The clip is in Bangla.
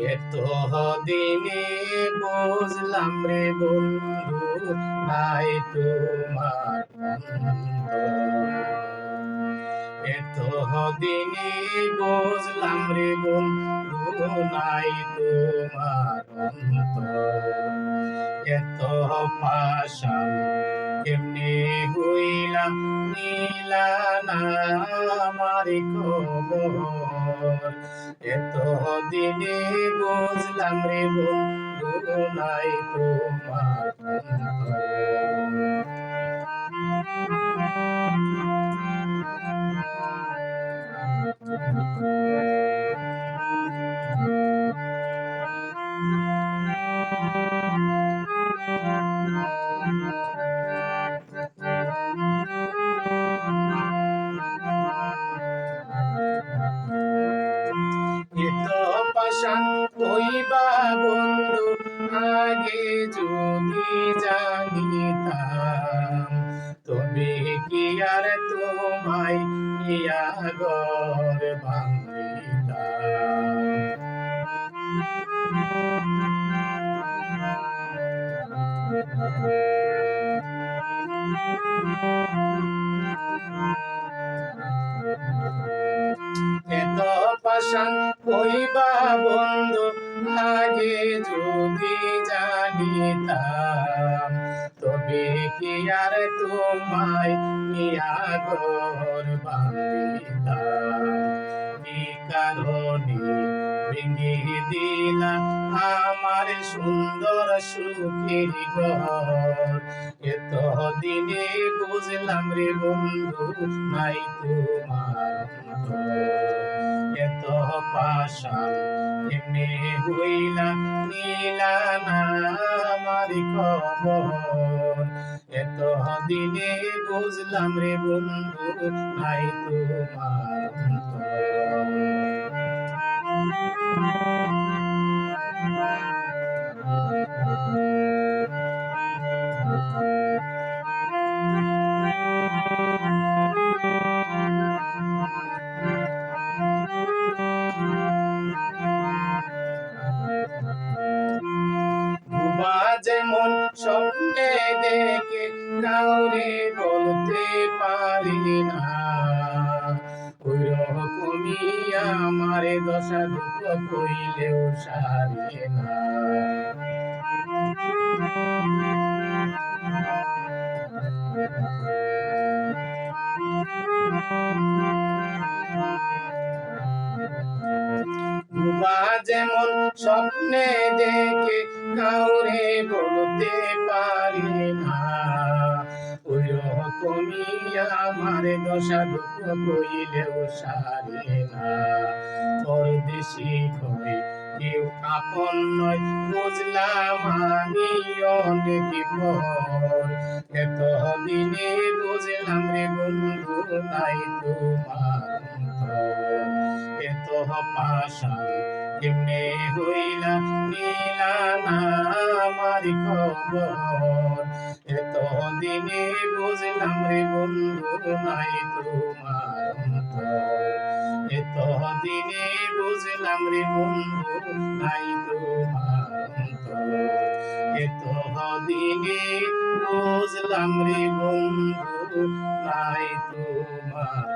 এত দিনে বুঝলাম রে বন্ধু, নাই তোমার এত দিনে বুঝলাম রে বন্ধু, নাই তোমার এত পাশান কেমনে হইলাম নীলা না আমার খবর? এত দিনে বুঝলাম রে বন্ধু নাই তোমার হইবা বন্ধু আগে যদি জানিতাম তবে কি আর তোমায় ইয়া গর এত বন্ধু আগে যদি জানিতাম, তবে কি আর তোমায় নিয়া ঘর বান্দিতাম কি কারণে ভেঙে দিলা আমার সুন্দর সুখের ঘর? এত দিনে বুঝলাম রে বন্ধু, নাই তোমার এত পাশান এমনি হইলা নীলা না আমার এত দিনে বুঝলাম রে বন্ধু নাই যেমন স্বপ্নে দেখে, কাউরে বলতে পারি না। ওই রকমই আমার দশা দুঃখ কইলেও সারে না। যেমন স্বপ্নে দেখে কাউরে বলতে পারি না। ওই রকমই আমার দশা দুঃখ কইলেও সারে না। পরদেশি কেউ আপন নয়, বুঝলাম আমি অনেক এত দিনে বুঝলাম রে বন্ধু নাই তোমার এত কেমনে হইলা নীলা না আমার খবর। এত দিনে বুঝলাম রে বন্ধু, নাই তোমার এত দিনে বুঝলাম রে বন্ধু, নাই তোমার এত দিনে বুঝলাম রে বন্ধু, নাই তোমার